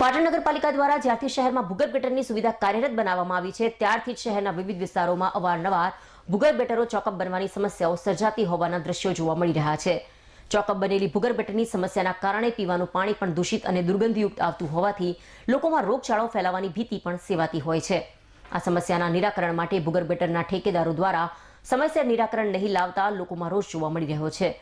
પાટણ નગરપાલિકા દ્વારા જ્યારથી શહેરમાં ભૂગર્ભ ગટરની સુવિધા કાર્યરત બનાવવામાં આવી છે, ત્યારથી જ શહેરના વિવિધ વિસ્તારોમાં અવારનવાર ભૂગર્ભ ગટરો ચોકઅપ બનવાની સમસ્યાઓ સર્જાતી હોવાના દ્રશ્યો જોવા મળી રહ્યા છે. ચોકઅપ બનેલી ભૂગર્ભ ગટરની સમસ્યાના કારણે પીવાનું પાણી પણ દૂષિત અને દુર્ગંધયુક્ત આવતું હોવાથી લોકોમાં રોગચાળો ફેલાવાની ભીતિ પણ સેવાતી હોય છે. આ સમસ્યાના નિરાકરણ માટે ભૂગર્ભ ગટરના ઠેકેદારો દ્વારા સમસ્યા નિરાકરણ નહીં લાવતા લોકોમાં રોષ જોવા મળી રહ્યો છે.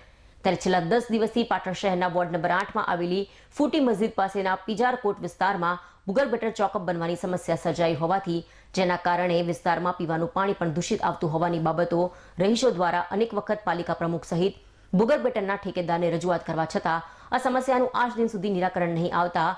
ત્યારે છેલ્લા દસ દિવસથી પાટણ શહેરના વોર્ડ નંબર આઠમાં આવેલી ફૂટી મસ્જિદ પાસેના પિજારકોટ વિસ્તારમાં ભૂગર્ભ ગટર ચોકઅપ બનવાની સમસ્યા સર્જાઈ હોવાથી, જેના કારણે વિસ્તારમાં પીવાનું પાણી પણ દૂષિત આવતું હોવાની બાબતો રહીશો દ્વારા અનેક વખત પાલિકા પ્રમુખ સહિત ભૂગર્ભ ગટરના ઠેકેદારને રજૂઆત કરવા છતાં આ સમસ્યાનું આજ દિન સુધી નિરાકરણ નહીં આવતા.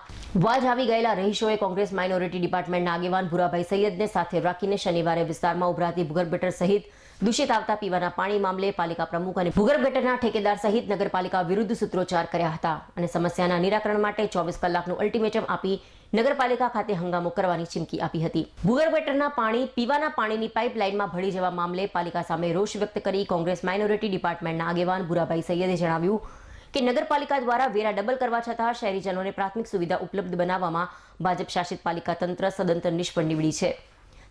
વાજ આવી ગયેલા રહીશોએ કોંગ્રેસ માઇનોરિટી ડિપાર્ટમેન્ટના આગેવાન ભૂરાભાઈ સૈયદને સાથે રાખીને શનિવારે વિસ્તારમાં ઉભરાતી ભૂગર્ભ ગટર સહિત દૂષિત આવતા પીવાના પાણી મામલે પાલિકા પ્રમુખ અને ભૂગર્ભ ગટરના ઠેકેદાર સહિત નગરપાલિકા વિરુદ્ધ સૂત્રોચ્ચાર કર્યા હતા અને સમસ્યાના નિરાકરણ માટે ચોવીસ કલાકનું અલ્ટિમેટમ આપી નગરપાલિકા ખાતે હંગામો કરવાની ચીમકી આપી હતી. ભૂગર્ભ ગટરના પાણી, પીવાના પાણીની પાઇપલાઇનમાં ભળી જવા મામલે પાલિકા સામે રોષ વ્યક્ત કરી કોંગ્રેસ માઇનોરિટી ડિપાર્ટમેન્ટના આગેવાન ભુરાભાઈ સૈયદે જણાવ્યું કે નગરપાલિકા દ્વારા વેરા ડબલ કરવા છતાં શહેરીજનોને પ્રાથમિક સુવિધા ઉપલબ્ધ બનાવવામાં ભાજપ શાસિત પાલિકા તંત્ર સદંતર નિષ્ફળ નીવડી છે.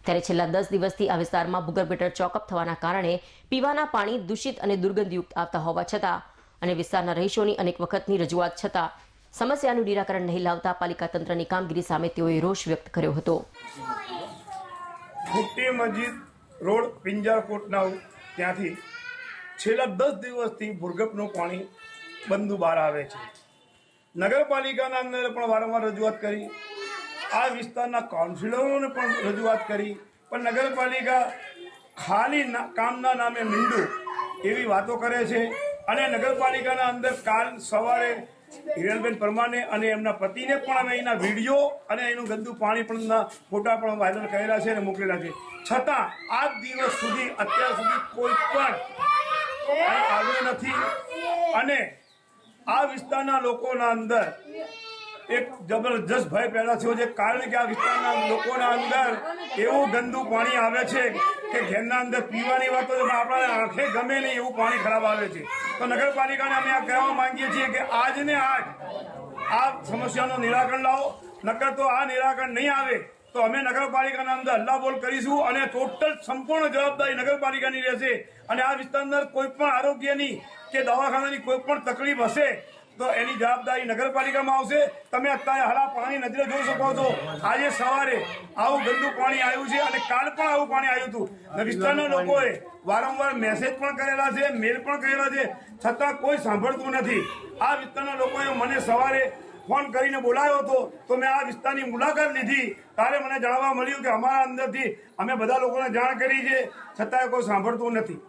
ત્યારે છેલ્લા દસ દિવસથી આ વિસ્તારમાં ભૂગર્ભ ચોકઅપ થવાના કારણે પીવાના પાણી દૂષિત અને દુર્ગંધયુક્ત આવતા હોવા છતાં અને વિસ્તારના રહીશોની અનેક વખતની રજૂઆત છતાં સમસ્યાનું નિરાકરણ નહીં લાવતા પાલિકા તંત્રની કામગીરી સામે તેઓએ રોષ વ્યક્ત કર્યો હતો. મસ્જિદ રોડ પિંજારકોટના ત્યાંથી છેલ્લા દસ દિવસથી ભૂર્ગપનું પાણી બંધુ બહાર આવે છે. નગરપાલિકાના અંદર પણ વારંવાર રજૂઆત કરી. આ વિસ્તારના કાઉન્સિલરોને પણ રજૂઆત કરી. પણ નગરપાલિકા ખાલી કામના નામે મીંડું એવી વાતો કરે છે. અને નગરપાલિકાના અંદર કાલ સવારે હિરલબેન પરમાને અને એમના પતિને પણ અમે એના વીડિયો અને એનું ગંદુ પાણી પણ ફોટા પણ વાયરલ કરેલા છે અને મોકલેલા છે. છતાં આજ દિવસ સુધી, અત્યાર સુધી કોઈ પણ આવ્યું નથી. અને આ વિસ્તારના લોકોના અંદર એક જબરજસ્ત ભય પેદા થયો છે. કારણ કે આ વિસ્તારના લોકોના અંદર એવું ગંદુ પાણી આવે છે કે ઘેરના અંદર પીવાની વાત તો આપણા આંખે ગમે નહીં એવું પાણી ખરાબ આવે છે. તો નગરપાલિકાને અમે આ કહેવા માંગીએ છીએ કે આજને આજ આ સમસ્યાનું નિરાકરણ લાવો. નકર તો આ નિરાકરણ નહીં આવે તો અમે નગરપાલિકાના અંદર હલ્લાબોલ કરીશું અને ટોટલ સંપૂર્ણ જવાબદારી નગરપાલિકાની રહેશે. અને આ વિસ્તારના કોઈ પણ આરોગ્યની કે દવાખાનાની કોઈ પણ તકલીફ હશે, તો એની જવાબદારી નગરપાલિકામાં આવશે. તમે અત્યારે હાલા પાણી નજરે જોઈ શકો છો. આજે સવારે આવું ગંદુ પાણી આવ્યું છે અને કાલ પણ આવું પાણી આવ્યું હતું. વિસ્તારના લોકોએ વારંવાર મેસેજ પણ કરેલા છે મેલ પણ કરેલા છે. છતાં કોઈ સાંભળતું નથી. આ વિસ્તારના લોકોએ મને સવારે ફોન કરીને બોલાયો હતો. તો મેં આ વિસ્તારની મુલાકાત લીધી. ત્યારે મને જાણવા મળ્યું કે અમારા અંદરથી અમે બધા લોકોને જાણ કરી છે. છતાંય કોઈ સાંભળતું નથી.